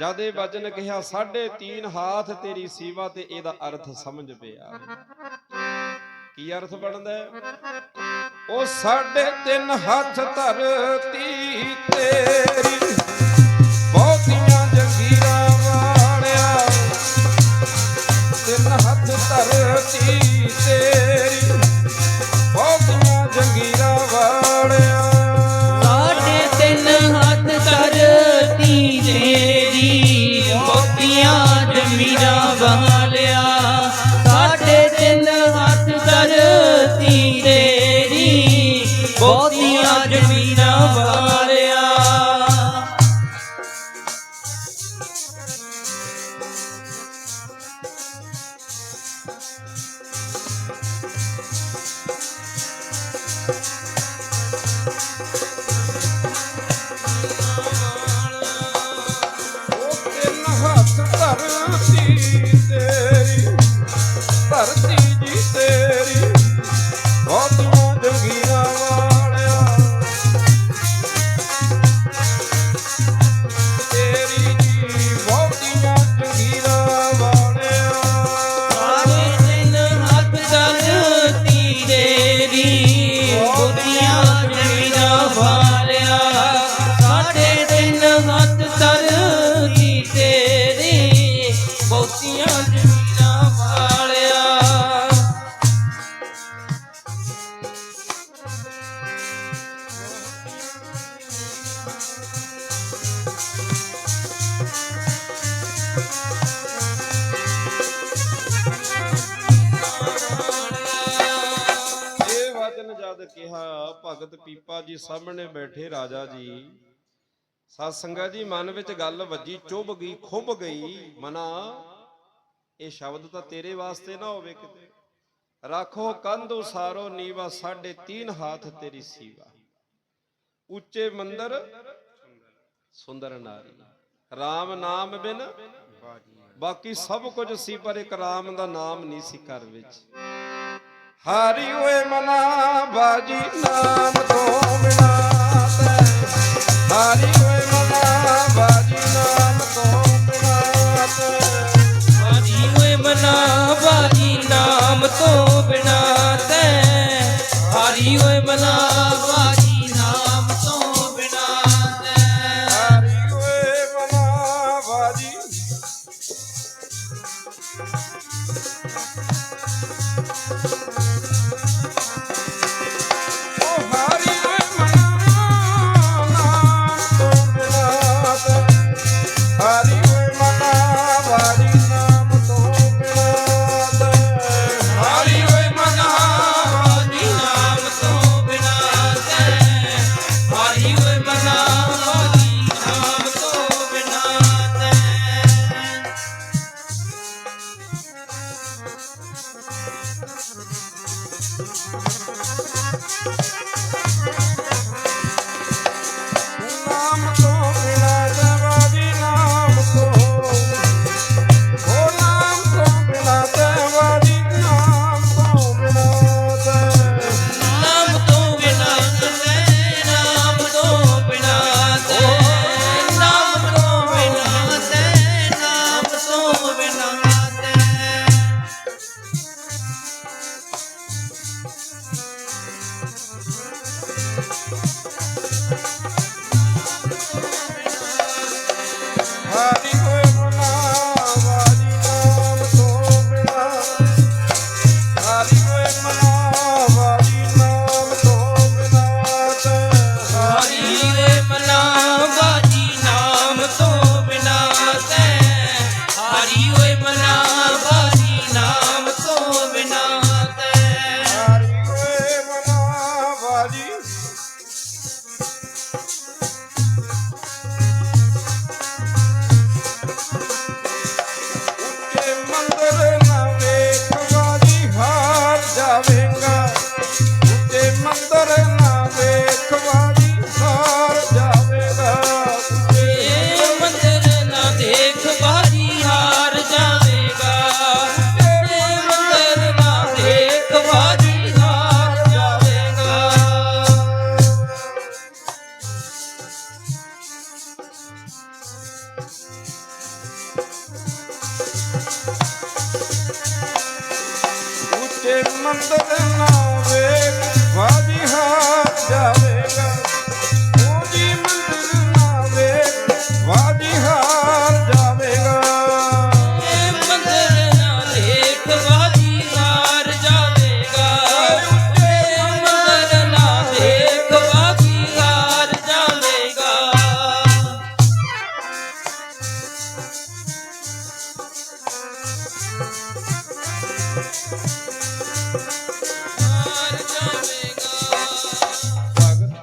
ਜਦ ਇਹ ਵਚਨ ਕਿਹਾ, ਸਾਢੇ ਤੀਨ ਹਾਥ ਤੇਰੀ ਸੇਵਾ ਤੇ ਇਹਦਾ ਅਰਥ ਸਮਝ ਪਿਆ। ਕੀ ਅਰਥ ਬਣਦਾ ਉਹ ਸਾਢੇ ਤਿੰਨ ਹੱਥ ਧਰਤੀ ਤੇਰੀ યાદ મીરા વાલે ਧਰਤੀ ਜਦ ਕਿਹਾ, ਭਗਤ ਪੀਪਾ ਜੀ ਸਾਹਮਣੇ ਬੈਠੇ ਰਾਜਾ ਜੀ। ਸਤ ਸੰਗਤ ਜੀ, ਮਨ ਵਿੱਚ ਗੱਲ ਵੱਜੀ, ਚੁੱਭ ਗਈ, ਖੁੱਭ ਗਈ। ਮਨਾ, ਇਹ ਸ਼ਬਦ ਤਾਂ ਤੇਰੇ ਵਾਸਤੇ ਨਾ ਹੋਵੇ ਕਿਤੇ। ਰੱਖੋ ਕੰਧ ਉਸਾਰੋ, ਨੀਵਾ ਸਾਢੇ ਤੀਨ ਹਾਥ ਤੇਰੀ ਸੀਵਾ। ਉੱਚੇ ਮੰਦਰ, ਸੁੰਦਰ ਨਾਰੀ। RAM ਨਾਮ ਬਿਨ ਬਾਕੀ ਸਭ ਕੁਝ ਸੀ, ਪਰ ਇੱਕ ਰਾਮ ਦਾ ਨਾਮ ਨਹੀਂ ਸੀ ਘਰ ਵਿੱਚ। ਹਰੀ ਓਏ ਮਨਾ ਬਾਜੀ ਨਾਮ ਤੋਂ ਬਿਨਾ ਤੈ। ਹਰੀ Thank you. ਮੰਦਰ ਨਾ ਵੇਖ ਵਾਜੀ ਹਾਰ ਜਾਵੇਗਾ। ਉਂਜੀ ਮੰਦਰ ਨਾ ਵੇਖ ਵਾਜੀ ਹਾਰ ਜਾਵੇਗਾ। ਇਹ ਮੰਦਰ ਨਾ ਦੇਖ ਬਾਜੀ ਹਾਰ ਜਾਵੇਗਾ। ਇਹ ਮੰਦਰ ਨਾ ਦੇਖ ਬਾਜੀ ਹਾਰ ਜਾਵੇਗਾ।